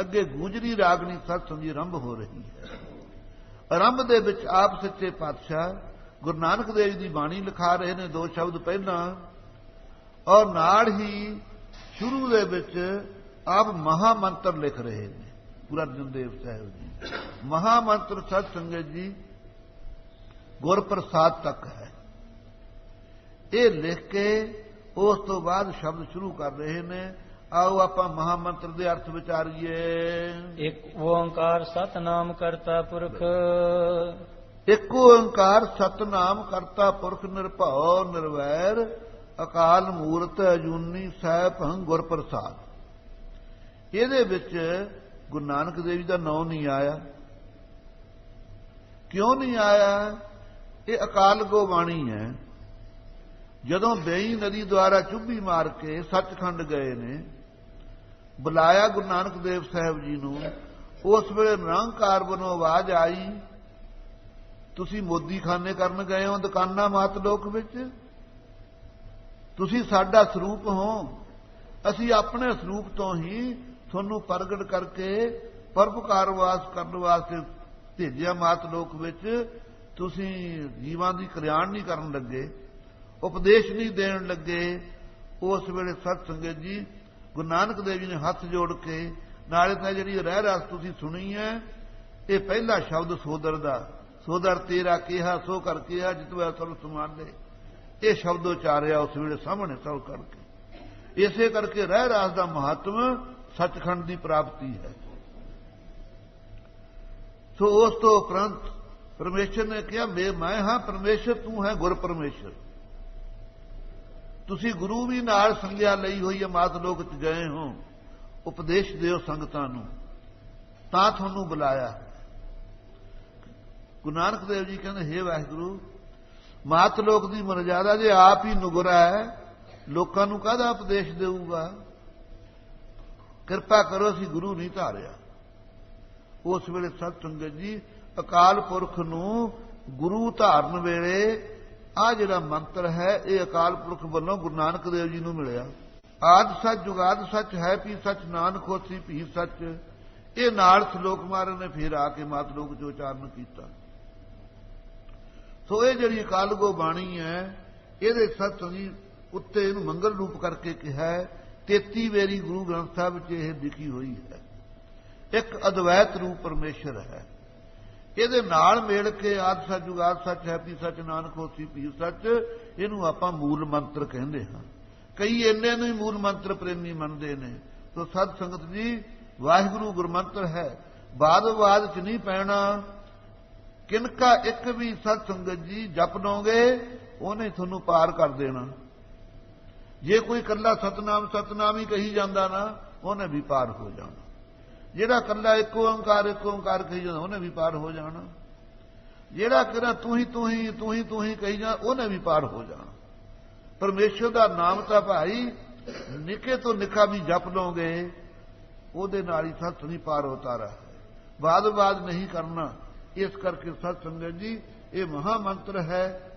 ਅੱਗੇ ਗੁਜਰੀ ਰਾਗਨੀ ਸਤਸੰਗ ਦੀ ਆਰੰਭ ਹੋ ਰਹੀ ਹੈ। ਆਰੰਭ ਦੇ ਵਿੱਚ ਆਪ ਸੱਚੇ ਪਾਤਸ਼ਾਹ ਗੁਰੂ ਨਾਨਕ ਦੇਵ ਜੀ ਦੀ ਬਾਣੀ ਲਿਖਾ ਰਹੇ ਨੇ ਦੋ ਸ਼ਬਦ ਪਹਿਲਾਂ। ਔਰ ਨਾਲ ਹੀ ਸ਼ੁਰੂ ਦੇ ਵਿੱਚ ਆਪ ਮਹਾ ਮੰਤਰ ਲਿਖ ਰਹੇ ਨੇ, ਗੁਰੂ ਅਰਜਨ ਦੇਵ ਸਾਹਿਬ ਜੀ। ਮਹਾ ਮੰਤਰ ਸਤ ਸੰਗਤ ਜੀ ਗੁਰ ਪ੍ਰਸਾਦ ਤੱਕ ਹੈ। ਇਹ ਲਿਖ ਕੇ ਉਸ ਤੋਂ ਬਾਅਦ ਸ਼ਬਦ ਸ਼ੁਰੂ ਕਰ ਰਹੇ ਨੇ ਆਓ ਆਪਾਂ ਮਹਾ ਮੰਤਰ ਦੇ ਅਰਥ ਵਿਚਾਰੀਏ। ਇੱਕ ਓੰਕਾਰ ਸਤਨਾਮ ਕਰਤਾ ਪੁਰਖ। ਇੱਕ ਓੰਕਾਰ ਸਤਨਾਮ ਕਰਤਾ ਪੁਰਖ ਨਿਰਭਉ ਨਿਰਵੈਰ ਅਕਾਲ ਮੂਰਤ ਅਜੂਨੀ ਸਹਿਬੰ ਗੁਰ ਪ੍ਰਸਾਦ। ਇਹਦੇ ਵਿੱਚ ਗੁਰੂ ਨਾਨਕ ਦੇਵ ਜੀ ਦਾ ਨਾਮ ਨਹੀਂ ਆਇਆ। ਕਿਉਂ ਨਹੀਂ ਆਇਆ? ਇਹ ਅਕਾਲ ਗੋ ਬਾਣੀ ਹੈ। ਜਦੋਂ ਬੇਈ ਨਦੀ ਦੁਆਰਾ ਚੁੱਭੀ ਮਾਰ ਕੇ ਸੱਚਖੰਡ ਗਏ ਨੇ ਬੁਲਾਇਆ ਗੁਰੂ ਨਾਨਕ ਦੇਵ ਸਾਹਿਬ ਜੀ ਨੂੰ। ਉਸ ਵੇਲੇ ਨਿਰੰਕਾਰ ਵੱਲੋਂ ਆਵਾਜ਼ ਆਈ, ਤੁਸੀਂ ਮੋਦੀ ਖਾਨੇ ਕਰਨ ਗਏ ਹੋ, ਦੁਕਾਨਾਂ ਮਾਤ ਲੋਕ ਵਿੱਚ? ਤੁਸੀਂ ਸਾਡਾ ਸਰੂਪ ਹੋ। ਅਸੀਂ ਆਪਣੇ ਸਰੂਪ ਤੋਂ ਹੀ ਤੁਹਾਨੂੰ ਪ੍ਰਗਟ ਕਰਕੇ ਪਰਪਕਾਰ ਵਾਸ ਕਰਨ ਵਾਸਤੇ ਭੇਜਿਆ ਮਾਤ ਲੋਕ ਵਿੱਚ। ਤੁਸੀਂ ਜੀਵਾਂ ਦੀ ਕਲਿਆਣ ਨਹੀਂ ਕਰਨ ਲੱਗੇ, ਉਪਦੇਸ਼ ਨਹੀਂ ਦੇਣ ਲੱਗੇ। ਉਸ ਵੇਲੇ ਸਤ ਸੰਗਤ ਜੀ ਗੁਰੂ ਨਾਨਕ ਦੇਵ ਜੀ ਨੇ ਹੱਥ ਜੋੜ ਕੇ, ਨਾਲੇ ਤਾਂ ਜਿਹੜੀ ਰਹਿ ਰਸ ਤੁਸੀਂ ਸੁਣੀ ਹੈ, ਇਹ ਪਹਿਲਾ ਸ਼ਬਦ ਸੋਦਰ ਦਾ, ਸੋਦਰ ਤੇਰਾ ਕਿਹਾ, ਸੋ ਕਰ ਕਿਹਾ ਜਿਤਵਾ ਸਭ ਸਮਾਨੇ ਇਹ ਸ਼ਬਦ ਉਚਾਰਿਆ ਉਸ ਵੇਲੇ ਸਾਹਮਣੇ ਸਭ ਕਰਕੇ। ਇਸੇ ਕਰਕੇ ਰਹਿ ਰਾਸ ਦਾ ਮਹੱਤਵ ਸੱਚਖੰਡ ਦੀ ਪ੍ਰਾਪਤੀ ਹੈ। ਸੋ ਉਸ ਤੋਂ ਉਪਰੰਤ ਪਰਮੇਸ਼ਰ ਨੇ ਕਿਹਾ ਮੈਂ ਮੈਂ ਹਾਂ, ਪਰਮੇਸ਼ਰ ਤੂੰ ਹੈ ਗੁਰ ਪਰਮੇਸ਼ਰ। ਤੁਸੀਂ ਗੁਰੂ ਵੀ ਨਾਲ ਸੰਗਿਆ ਲਈ ਹੋਈ ਹੈ ਮਾਤ ਲੋਕ ਚ ਗਏ ਹੋ, ਉਪਦੇਸ਼ ਦਿਓ ਸੰਗਤਾਂ ਨੂੰ। ਤਾਂ ਤੁਹਾਨੂੰ ਬੁਲਾਇਆ। ਗੁਰੂ ਨਾਨਕ ਦੇਵ ਜੀ ਕਹਿੰਦੇ, ਹੇ ਵਾਹਿਗੁਰੂ, ਮਾਤ ਲੋਕ ਦੀ ਮਰਜ਼ਾਦਾ ਜੇ ਆਪ ਹੀ ਨੁਗਰਾ ਹੈ, ਲੋਕਾਂ ਨੂੰ ਕਾਹਦਾ ਉਪਦੇਸ਼ ਦੇਊਗਾ? ਕਿਰਪਾ ਕਰੋ, ਅਸੀਂ ਗੁਰੂ ਨਹੀਂ ਧਾਰਿਆ। ਉਸ ਵੇਲੇ ਸਤ ਸੰਗਤ ਜੀ, ਅਕਾਲ ਪੁਰਖ ਨੂੰ ਗੁਰੂ ਧਾਰਨ ਵੇਲੇ ਆ ਜਿਹੜਾ ਮੰਤਰ ਹੈ, ਇਹ ਅਕਾਲ ਪੁਰਖ ਵੱਲੋਂ ਗੁਰੂ ਨਾਨਕ ਦੇਵ ਜੀ ਨੂੰ ਮਿਲਿਆ। ਆਦ ਸੱਚ ਜੁਗਾਦ ਸੱਚ ਹੈ, ਪੀ ਸੱਚ ਨਾਨਕ ਹੋਸੀ ਭੀ ਸੱਚ। ਇਹ ਨਾਲ ਸ਼ਲੋਕ ਮਾਰਨ ਨੇ ਫਿਰ ਆ ਕੇ ਮਾਤ ਲੋਕ ਜੋ ਉਚਾਰਨ ਕੀਤਾ। ਸੋ ਇਹ ਜਿਹੜੀ ਅਕਾਲ ਗੋ ਬਾਣੀ ਹੈ, ਇਹਦੇ ਸਤ ਜੀ ਉੱਤੇ ਇਹਨੂੰ ਮੰਗਲ ਰੂਪ ਕਰਕੇ ਕਿਹਾ 33 ਵੇਰੀ ਗੁਰੂ ਗ੍ਰੰਥ ਸਾਹਿਬ ਵਿੱਚ ਇਹ ਲਿਖੀ ਹੋਈ ਹੈ। ਇੱਕ ਅਦਵੈਤ ਰੂਪ ਪਰਮੇਸ਼ਰ ਹੈ। ਇਹਦੇ ਨਾਲ ਮੇਲ ਕੇ ਆਦ ਸੱਚ ਜੁਗਾਦ ਸੱਚ ਹੈ ਪੀ ਸੱਚ, ਨਾਨਕ, ਹੋਸੀ ਪੀ ਸੱਚ, ਇਹਨੂੰ ਆਪਾਂ ਮੂਲ ਮੰਤਰ ਕਹਿੰਦੇ ਹਾਂ। ਕਈ ਇੰਨੇ ਨੂੰ ਹੀ ਮੂਲ ਮੰਤਰ ਪ੍ਰੇਮੀ ਮੰਨਦੇ ਨੇ। ਸੋ ਸਤ ਸੰਗਤ ਜੀ, ਵਾਹਿਗੁਰੂ ਗੁਰਮੰਤਰ ਹੈ। ਬਾਦ ਬਾਦ ਚ ਨਹੀਂ ਪੈਣਾ। ਕਿਨਕਾ ਇੱਕ ਵੀ ਸਤ ਸੰਗਤ ਜੀ ਜਪ ਲਓਗੇ ਉਹਨੇ ਤੁਹਾਨੂੰ ਪਾਰ ਕਰ ਦੇਣਾ। ਜੇ ਕੋਈ ਇਕੱਲਾ ਸਤਨਾਮ ਸਤਨਾਮ ਹੀ ਕਹੀ ਜਾਂਦਾ ਨਾ, ਉਹਨੇ ਵੀ ਪਾਰ ਹੋ ਜਾਣਾ। ਜਿਹੜਾ ਕੱਲਾ ਇੱਕ ਓੰਕਾਰ ਇੱਕ ਓੰਕਾਰ ਕਹੀ ਜਾਂਦਾ, ਉਹਨੇ ਵੀ ਪਾਰ ਹੋ ਜਾਣਾ। ਜਿਹੜਾ ਕਿਹੜਾ ਤੂੰ ਹੀ ਤੂੰ ਹੀ ਤੂੰ ਹੀ ਤੂੰ ਹੀ ਕਹੀ ਜਾ ਉਹਨੇ ਵੀ ਪਾਰ ਹੋ ਜਾਣਾ। ਪਰਮੇਸ਼ਰ ਦਾ ਨਾਮ ਤਾਂ ਭਾਈ ਨਿੱਕੇ ਤੋਂ ਨਿੱਕਾ ਵੀ ਜਪ ਲਓਗੇ, ਉਹਦੇ ਨਾਲ ਹੀ ਸਤ ਨਹੀਂ ਪਾਰ ਉਤਾਰਾ ਹੈ। ਬਾਦ ਬਾਦ ਨਹੀਂ ਕਰਨਾ। ਇਸ ਕਰਕੇ ਸਤ ਸੰਗਤ ਜੀ, ਇਹ ਮਹਾ ਮੰਤਰ ਹੈ,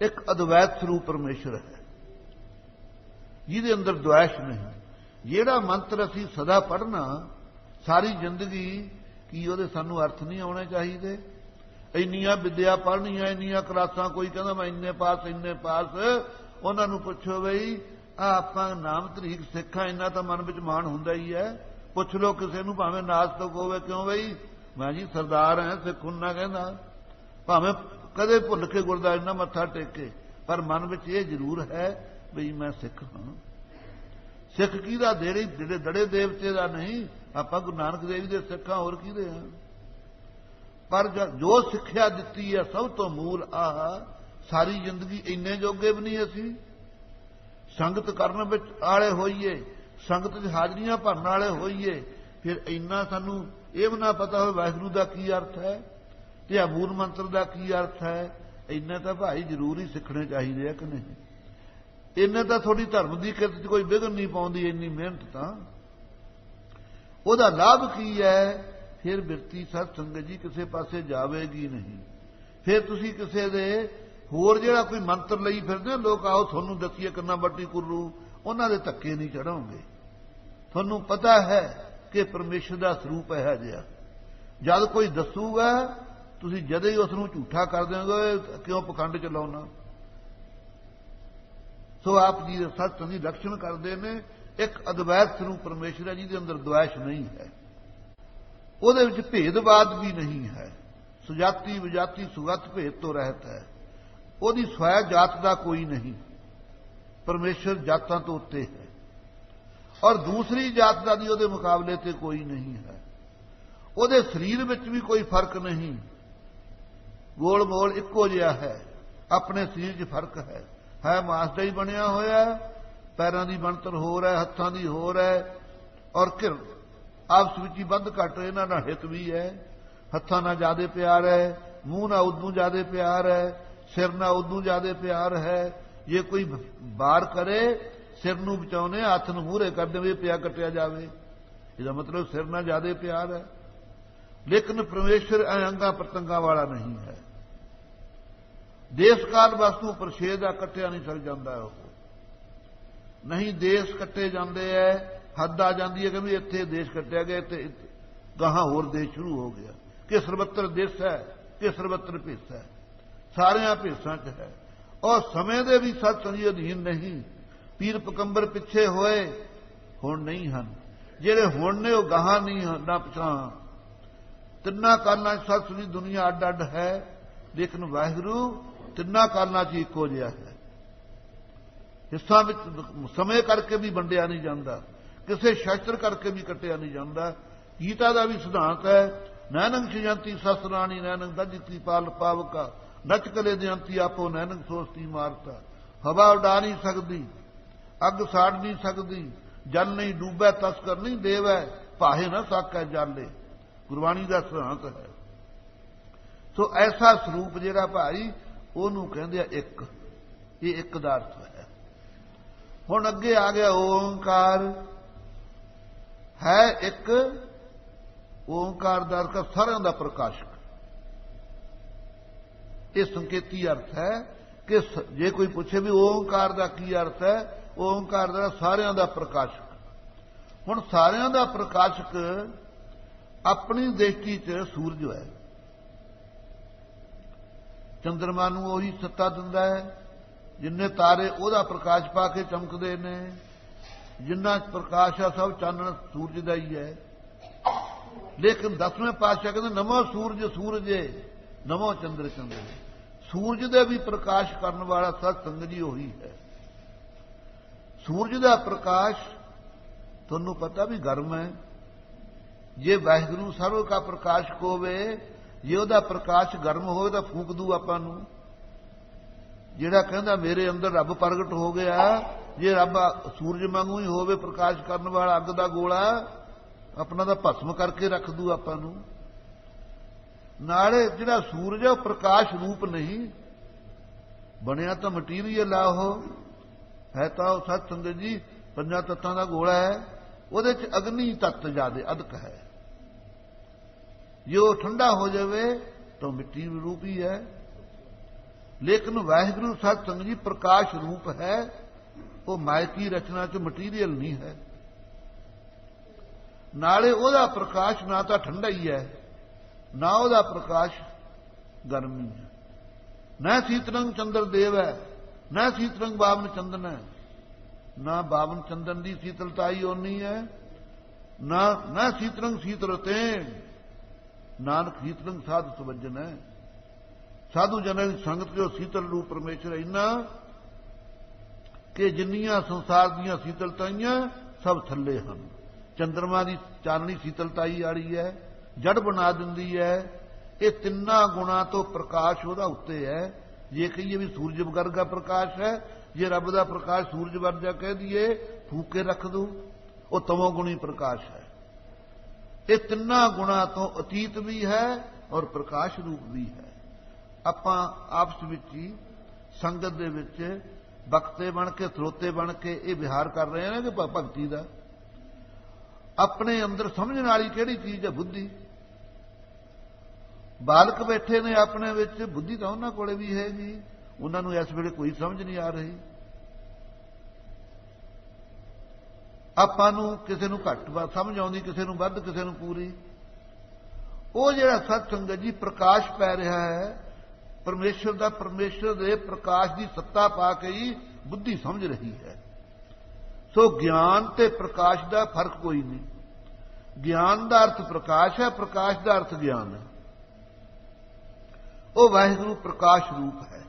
ਇੱਕ ਅਦਵੈਤ ਸਰੂਪ ਪਰਮੇਸ਼ਰ ਹੈ। ਜਿਹਦੇ ਅੰਦਰ ਦੁਆਸ਼ ਨਹੀਂ। ਜਿਹੜਾ ਮੰਤਰ ਅਸੀਂ ਸਦਾ ਪੜ੍ਹਨਾ ਸਾਰੀ ਜ਼ਿੰਦਗੀ ਕੀ ਉਹਦੇ ਸਾਨੂੰ ਅਰਥ ਨਹੀਂ ਆਉਣੇ ਚਾਹੀਦੇ ਇੰਨੀਆਂ ਵਿਦਿਆ ਪੜ੍ਹਨੀਆਂ ਇੰਨੀਆਂ ਕਲਾਸਾਂ ਕੋਈ ਕਹਿੰਦਾ ਮੈਂ ਇੰਨੇ ਪਾਸ ਇੰਨੇ ਪਾਸ ਉਹਨਾਂ ਨੂੰ ਪੁੱਛੋ ਬਈ ਆ ਆਪਾਂ ਨਾਮ ਤਰੀਕ ਸਿੱਖਾਂ ਇੰਨਾ ਤਾਂ ਮਨ ਵਿੱਚ ਮਾਣ ਹੁੰਦਾ ਹੀ ਹੈ ਪੁੱਛ ਲੋ ਕਿਸੇ ਨੂੰ ਭਾਵੇਂ ਨਾਸਤਕ ਹੋਵੇ ਕਿਉਂ ਬਈ ਮੈਂ ਜੀ ਸਰਦਾਰ ਹਾਂ ਸਿੱਖ ਹੁੰਨਾ ਕਹਿੰਦਾ ਭਾਵੇਂ ਕਦੇ ਭੁੱਲ ਕੇ ਗੁਰਦਾਸ ਨਾ ਮੱਥਾ ਟੇਕੇ ਪਰ ਮਨ ਵਿੱਚ ਇਹ ਜ਼ਰੂਰ ਹੈ ਵੀ ਮੈਂ ਸਿੱਖ ਹਾਂ ਸਿੱਖ ਕਿਹਦਾ ਦੇੜੇ ਜਿਹੜੇ ਦੜੇ ਦੇਵਤੇ ਦਾ ਨਹੀਂ ਆਪਾਂ ਗੁਰੂ ਨਾਨਕ ਦੇਵ ਦੇ ਸਿੱਖਾਂ ਹੋਰ ਕੀ ਰਹੇ ਹਾਂ ਪਰ ਜੋ ਸਿੱਖਿਆ ਦਿੱਤੀ ਹੈ ਸਭ ਤੋਂ ਮੂਲ ਆਹ ਸਾਰੀ ਜ਼ਿੰਦਗੀ ਇੰਨੇ ਜੋਗੇ ਵੀ ਨਹੀਂ ਅਸੀਂ। ਸੰਗਤ ਕਰਨ ਵਿੱਚ ਆਲੇ ਹੋਈਏ, ਸੰਗਤ 'ਚ ਹਾਜ਼ਰੀਆਂ ਭਰਨ ਵਾਲੇ ਹੋਈਏ, ਫਿਰ ਇੰਨਾ ਸਾਨੂੰ ਇਹ ਵੀ ਨਾ ਪਤਾ ਹੋਵੇ ਵਾਹਿਗੁਰੂ ਦਾ ਕੀ ਅਰਥ ਹੈ ਤੇ ਆ ਮੂਲ ਮੰਤਰ ਦਾ ਕੀ ਅਰਥ ਹੈ। ਇੰਨਾ ਤਾਂ ਭਾਈ ਜ਼ਰੂਰੀ ਸਿੱਖਣੇ ਚਾਹੀਦੇ ਆ ਕਿ ਨਹੀਂ? ਇੰਨਾ ਤਾਂ ਥੋੜੀ ਧਰਮ ਦੀ ਕਿਰਤ 'ਚ ਕੋਈ ਵਿਗਨ ਨਹੀਂ ਪਾਉਂਦੀ, ਇੰਨੀ ਮਿਹਨਤ ਤਾਂ। ਉਹਦਾ ਲਾਭ ਕੀ ਹੈ? ਫਿਰ ਬਿਰਤੀ ਸਤ ਸੰਗਤ ਜੀ ਕਿਸੇ ਪਾਸੇ ਜਾਵੇਗੀ ਨਹੀਂ। ਫਿਰ ਤੁਸੀਂ ਕਿਸੇ ਦੇ ਹੋਰ ਜਿਹੜਾ ਕੋਈ ਮੰਤਰ ਲਈ ਫਿਰਦੇ ਲੋਕ ਆਓ ਤੁਹਾਨੂੰ ਦੱਸੀਏ ਕਿੰਨਾ ਵੱਡੀ ਕੁਰੂ ਉਹਨਾਂ ਦੇ ਧੱਕੇ ਨਹੀਂ ਚੜਾਉਂਗੇ ਤੁਹਾਨੂੰ ਪਤਾ ਹੈ ਕਿ ਪਰਮੇਸ਼ਰ ਦਾ ਸਰੂਪ ਹੈ ਜਿਹਾ। ਜਦ ਕੋਈ ਦੱਸੂਗਾ, ਤੁਸੀਂ ਜਦੇ ਹੀ ਉਸ ਨੂੰ ਝੂਠਾ ਕਰ ਦਿਓਗੇ, ਕਿਉਂ ਪਖੰਡ ਚਲਾਉਣਾ? ਸੋ ਆਪ ਜੀ ਦੇ ਸੱਚ ਦੀ ਰਖਣ ਕਰਦੇ ਨੇ, ਇੱਕ ਅਦਵੈਤ ਸਰੂਪ ਪਰਮੇਸ਼ਰ ਹੈ, ਜਿਹਦੇ ਅੰਦਰ ਦੁਆਇਸ਼ ਨਹੀਂ ਹੈ। ਉਹਦੇ ਵਿੱਚ ਭੇਦਵਾਦ ਵੀ ਨਹੀਂ ਹੈ। ਸੁਜਾਤੀ, ਵਿਜਾਤੀ, ਸੁਗਤ ਭੇਦ ਤੋਂ ਰਹਿਤ ਹੈ। ਉਹਦੀ ਸਵੈ ਜਾਤ ਦਾ ਕੋਈ ਨਹੀਂ। ਪਰਮੇਸ਼ਰ ਜਾਤਾਂ ਤੋਂ ਉੱਤੇ ਹੈ। ਔਰ ਦੂਸਰੀ ਜਾਤ ਦਾ ਵੀ ਉਹਦੇ ਮੁਕਾਬਲੇ ਤੇ ਕੋਈ ਨਹੀਂ ਹੈ। ਉਹਦੇ ਸਰੀਰ ਵਿੱਚ ਵੀ ਕੋਈ ਫ਼ਰਕ ਨਹੀਂ। ਗੋਲ ਮੋਲ ਇੱਕੋ ਜਿਹਾ ਹੈ। ਆਪਣੇ ਸਰੀਰ 'ਚ ਫ਼ਰਕ ਹੈ। ਹੈ ਮਾਸ ਦਾ ਹੀ ਬਣਿਆ ਹੋਇਆ ਪੈਰਾਂ ਦੀ ਬਣਤਰ ਹੋਰ ਹੈ, ਹੱਥਾਂ ਦੀ ਹੋਰ ਹੈ, ਔਰ ਕਿਰ, ਆਪਸ ਵਿੱਚ ਹੀ ਬੰਦ ਘੱਟ ਇਹਨਾਂ ਨਾਲ ਹਿੱਤ ਵੀ ਹੈ। ਹੱਥਾਂ ਨਾਲ ਜ਼ਿਆਦਾ ਪਿਆਰ ਹੈ, ਮੂੰਹ ਨਾਲ ਉਦੋਂ ਜ਼ਿਆਦਾ ਪਿਆਰ ਹੈ, ਸਿਰ ਨਾਲ ਉਦੋਂ ਜ਼ਿਆਦਾ ਪਿਆਰ ਹੈ। ਜੇ ਕੋਈ ਬਾਰ ਕਰੇ, ਸਿਰ ਨੂੰ ਬਚਾਉਣੇ, ਹੱਥ ਨੂੰ ਮੂਹਰੇ ਕਰ ਦੇਵੇ, ਪਿਆ ਕੱਟਿਆ ਜਾਵੇ। ਇਹਦਾ ਮਤਲਬ ਸਿਰ ਨਾਲ ਜ਼ਿਆਦਾ ਪਿਆਰ ਹੈ। ਲੇਕਿਨ ਪਰਮੇਸ਼ਰ ਅੰਗਾਂ ਪ੍ਰਤੰਗਾਂ ਵਾਲਾ ਨਹੀਂ ਹੈ। ਦੇਸ਼ ਕਾਲ ਵਸਤੂ ਪ੍ਰਸ਼ੇਦ ਦਾ ਕੱਟਿਆ ਨਹੀਂ ਸਕ ਜਾਂਦਾ ਉਹ ਨਹੀਂ ਦੇਸ਼ ਕੱਟੇ ਜਾਂਦੇ ਐ ਹੱਦ ਆ ਜਾਂਦੀ ਹੈ ਕਿ ਵੀ ਇੱਥੇ ਦੇਸ਼ ਕੱਟਿਆ ਗਿਆ ਤੇ ਗਾਹਾਂ ਹੋਰ ਦੇਸ਼ ਸ਼ੁਰੂ ਹੋ ਗਿਆ ਕਿ ਸਰਬੱਤਰ ਦੇਸ਼ ਹੈ ਕਿ ਸਰਬੱਤਰ ਭੇਸ ਹੈ ਸਾਰਿਆਂ ਭੇਸਾਂ 'ਚ ਹੈ ਔਰ ਸਮੇਂ ਦੇ ਵੀ ਸੱਚ ਸੰਜੀ ਅਧੀਨ ਨਹੀਂ ਪੀਰ ਪਕੰਬਰ ਪਿੱਛੇ ਹੋਏ ਹੁਣ ਨਹੀਂ ਹਨ ਜਿਹੜੇ ਹੁਣ ਨੇ ਉਹ ਗਾਹਾਂ ਨਹੀਂ ਨਾ ਪਛਾਂ ਤਿੰਨਾ ਕਾਲਾਂ 'ਚ ਸੱਚ ਸੰਜੀ ਦੁਨੀਆ ਅੱਡ ਅੱਡ ਹੈ ਲੇਕਿਨ ਵਾਹਿਗੁਰੂ ਤਿੰਨਾ ਕਾਲਾਂ 'ਚ ਇੱਕੋ ਜਿਹਾ ਹੈ। ਹਿੱਸਾ ਵਿੱਚ ਸਮੇਂ ਕਰਕੇ ਵੀ ਵੰਡਿਆ ਨਹੀਂ ਜਾਂਦਾ, ਕਿਸੇ ਸ਼ਸਤਰ ਕਰਕੇ ਵੀ ਕੱਟਿਆ ਨਹੀਂ ਜਾਂਦਾ। ਗੀਤਾ ਦਾ ਵੀ ਸਿਧਾਂਤ ਹੈ ਨੈਨੰ ਸ਼ਯੰਤੀ ਸਸਰਾਣੀ ਨੈਨੰ ਦਜਤੀ ਪਾਲ ਪਾਵਕਾ, ਨਚ ਕਲੇ ਦਿਆੰਤੀ ਆਪੋ ਨੈਨੰ ਸੋਸਤੀ ਮਾਰਤਾ। ਹਵਾ ਉਡਾ ਨਹੀਂ ਸਕਦੀ, ਅੱਗ ਸਾੜ ਨਹੀਂ ਸਕਦੀ, ਜਲ ਨਹੀਂ ਡੂਬੈ, ਤਸਕਰ ਨਹੀਂ ਦੇਵੈ, ਭਾਹੇ ਨਾ ਸਾਕੈ ਜਾਲੇ। ਗੁਰਬਾਣੀ ਦਾ ਸਿਧਾਂਤ ਹੈ। ਸੋ ਐਸਾ ਸਰੂਪ ਜਿਹੜਾ ਭਾਈ ਉਹਨੂੰ ਕਹਿੰਦੇ ਆ ਇੱਕ। ਇਹ ਇੱਕ ਦਾ ਅਰਥ ਹੈ। ਹੁਣ ਅੱਗੇ ਆ ਗਿਆ ਓੰਕਾਰ। ਹੈ ਇੱਕ। ਓੰਕਾਰ ਦਾ ਅਰਥ ਸਾਰਿਆਂ ਦਾ ਪ੍ਰਕਾਸ਼ਕ। ਇਹ ਸੰਕੇਤੀ ਅਰਥ ਹੈ ਕਿ ਜੇ ਕੋਈ ਪੁੱਛੇ ਵੀ ਓੰਕਾਰ ਦਾ ਕੀ ਅਰਥ ਹੈ, ਓੰਕਾਰ ਦਾ ਸਾਰਿਆਂ ਦਾ ਪ੍ਰਕਾਸ਼ਕ। ਹੁਣ ਸਾਰਿਆਂ ਦਾ ਪ੍ਰਕਾਸ਼ਕ ਆਪਣੀ ਦ੍ਰਿਸ਼ਟੀ 'ਚ ਸੂਰਜ ਹੈ। ਚੰਦਰਮਾ ਨੂੰ ਉਹੀ ਸੱਤਾ ਦਿੰਦਾ ਹੈ, ਜਿੰਨੇ ਤਾਰੇ ਉਹਦਾ ਪ੍ਰਕਾਸ਼ ਪਾ ਕੇ ਚਮਕਦੇ ਨੇ, ਜਿੰਨਾ ਪ੍ਰਕਾਸ਼ ਆ ਸਭ ਚਾਨਣ ਸੂਰਜ ਦਾ ਹੀ ਹੈ। ਲੇਕਿਨ ਦਸਵੇਂ ਪਾਤਸ਼ਾਹ ਕਹਿੰਦੇ, ਨਮੋ ਸੂਰਜ, ਸੂਰਜੇ ਨਮੋ ਚੰਦਰ ਚੰਦਰ ਸੂਰਜ ਦੇ ਵੀ ਪ੍ਰਕਾਸ਼ ਕਰਨ ਵਾਲਾ ਸਤ ਸੰਗ ਜੀ ਉਹੀ ਹੈ। ਸੂਰਜ ਦਾ ਪ੍ਰਕਾਸ਼, ਤੁਹਾਨੂੰ ਪਤਾ ਵੀ ਗਰਮ ਹੈ। ਜੇ ਵਾਹਿਗੁਰੂ ਸਰਵ ਦਾ ਪ੍ਰਕਾਸ਼ ਹੋਵੇ ਜੇ ਉਹਦਾ ਪ੍ਰਕਾਸ਼ ਗਰਮ ਹੋਵੇ ਤਾਂ ਫੂਕ ਦੂ ਆਪਾਂ ਨੂੰ। ਜਿਹੜਾ ਕਹਿੰਦਾ ਮੇਰੇ ਅੰਦਰ ਰੱਬ ਪ੍ਰਗਟ ਹੋ ਗਿਆ, ਜੇ ਰੱਬ ਸੂਰਜ ਵਾਂਗੂ ਹੀ ਹੋਵੇ ਪ੍ਰਕਾਸ਼ ਕਰਨ ਵਾਲਾ ਅੱਗ ਦਾ ਗੋਲਾ, ਆਪਣਾ ਦਾ ਭਸਮ ਕਰਕੇ ਰੱਖ ਦੂ ਆਪਾਂ ਨੂੰ। ਨਾਲੇ ਜਿਹੜਾ ਸੂਰਜ ਹੈ ਪ੍ਰਕਾਸ਼ ਰੂਪ ਨਹੀਂ। ਬਣਿਆ ਤਾਂ ਮਟੀਰੀਅਲ ਆ ਉਹ। ਹੈ ਤਾਂ ਉਹ ਸਤ ਸੰਗਤ ਜੀ, ਪੰਜਾਂ ਤੱਤਾਂ ਦਾ ਗੋਲਾ ਹੈ। ਉਹਦੇ ਚ ਅਗਨੀ ਤੱਤ ਜਿਆਦੇ ਅਧਕ ਹੈ। ਜੇ ਉਹ ਠੰਡਾ ਹੋ ਜਾਵੇ ਤਾਂ ਮਿੱਟੀ ਰੂਪ ਹੀ ਹੈ। ਲੇਕਿਨ ਵਾਹਿਗੁਰੂ ਸਾਹਿਬ ਸੰਗ ਜੀ ਪ੍ਰਕਾਸ਼ ਰੂਪ ਹੈ। ਉਹ ਮਾਇਕੀ ਰਚਨਾ ਚ ਮਟੀਰੀਅਲ ਨਹੀਂ ਹੈ। ਨਾਲੇ ਉਹਦਾ ਪ੍ਰਕਾਸ਼ ਨਾ ਤਾਂ ਠੰਡਾ ਹੀ ਹੈ, ਨਾ ਉਹਦਾ ਪ੍ਰਕਾਸ਼ ਗਰਮੀ ਹੈ। ਨਾ ਸੀਤਰੰਗ ਚੰਦਰ ਦੇਵ ਹੈ, ਨਾ ਸੀਤਰੰਗ ਬਾਵਨ ਚੰਦਨ ਹੈ। ਨਾ ਬਾਵਨ ਚੰਦਨ ਦੀ ਸੀਤਲਤਾਈ ਹੋਣੀ ਹੈ, ਨਾ ਨਾ ਸੀਤਰੰਗ ਸੀਤਰਤੇ ਨਾਨਕ ਹੀਤਲੰਗ ਸਾਧ ਸੁਵਜਨ ਹੈ। ਸਾਧੂ ਜਨਾਂ ਦੀ ਸੰਗਤ ਜੋ ਸੀਤਲ ਰੂਪ ਪਰਮੇਸ਼ਰ ਇੰਨਾ ਕਿ ਜਿੰਨੀਆਂ ਸੰਸਾਰ ਦੀਆਂ ਸੀਤਲਤਾਈਆਂ ਸਭ ਥੱਲੇ ਹਨ। ਚੰ드ਰਮਾ ਦੀ ਚਾਨਣੀ ਸੀਤਲਤਾਈ ਵਾਲੀ ਹੈ ਜੜ ਬਣਾ ਦਿੰਦੀ ਹੈ। ਇਹ ਤਿੰਨਾਂ ਗੁਣਾ ਤੋਂ ਪ੍ਰਕਾਸ਼ ਉਹਦਾ ਉੱਤੇ ਹੈ। ਜੇ ਕਹੀਏ ਵੀ ਸੂਰਜ ਵਰਗਾ ਪ੍ਰਕਾਸ਼ ਹੈ, ਜੇ ਰੱਬ ਦਾ ਪ੍ਰਕਾਸ਼ ਸੂਰਜ ਵਰਗਾ ਕਹਿ ਦਈਏ, ਫੂਕੇ ਰੱਖ ਦੋ ਉਹ ਤਮੋ ਗੁਣੀ ਪ੍ਰਕਾਸ਼ ਹੈ। ਇਹ ਤਿੰਨਾਂ ਗੁਣਾ ਤੋਂ ਅਤੀਤ ਵੀ ਹੈ ਔਰ ਪ੍ਰਕਾਸ਼ ਰੂਪ ਵੀ ਹੈ। ਆਪਾਂ ਆਪਸ ਵਿੱਚ ਹੀ ਸੰਗਤ ਦੇ ਵਿੱਚ ਬਖਤੇ ਬਣ ਕੇ ਸਰੋਤੇ ਬਣ ਕੇ ਇਹ ਵਿਹਾਰ ਕਰ ਰਹੇ ਨੇ ਕਿ ਭਗਤੀ ਦਾ। ਆਪਣੇ ਅੰਦਰ ਸਮਝਣ ਵਾਲੀ ਕਿਹੜੀ ਚੀਜ਼ ਹੈ? ਬੁੱਧੀ। ਬਾਲਕ ਬੈਠੇ ਨੇ ਆਪਣੇ ਵਿੱਚ, ਬੁੱਧੀ ਤਾਂ ਉਹਨਾਂ ਕੋਲੇ ਵੀ ਹੈਗੀ। ਉਹਨਾਂ ਨੂੰ ਇਸ ਵੇਲੇ ਕੋਈ ਸਮਝ ਨਹੀਂ ਆ ਰਹੀ। ਆਪਾਂ ਨੂੰ ਕਿਸੇ ਨੂੰ ਘੱਟ ਵਾ, ਸਮਝ ਆਉਂਦੀ, ਕਿਸੇ ਨੂੰ ਵੱਧ, ਕਿਸੇ ਨੂੰ ਪੂਰੀ। ਉਹ ਜਿਹੜਾ ਸਤ ਸੰਗਤ ਜੀ ਪ੍ਰਕਾਸ਼ ਪੈ ਰਿਹਾ ਹੈ, ਪਰਮੇਸ਼ਰ ਦਾ ਪਰਮੇਸ਼ਰ ਦੇ ਪ੍ਰਕਾਸ਼ ਦੀ ਸੱਤਾ ਪਾ ਕੇ ਹੀ ਬੁੱਧੀ ਸਮਝ ਰਹੀ ਹੈ। ਸੋ ਗਿਆਨ ਤੇ ਪ੍ਰਕਾਸ਼ ਦਾ ਫ਼ਰਕ ਕੋਈ ਨਹੀਂ। ਗਿਆਨ ਦਾ ਅਰਥ ਪ੍ਰਕਾਸ਼ ਹੈ, ਪ੍ਰਕਾਸ਼ ਦਾ ਅਰਥ ਗਿਆਨ ਹੈ। ਉਹ ਵਾਹਿਗੁਰੂ ਪ੍ਰਕਾਸ਼ ਰੂਪ ਹੈ।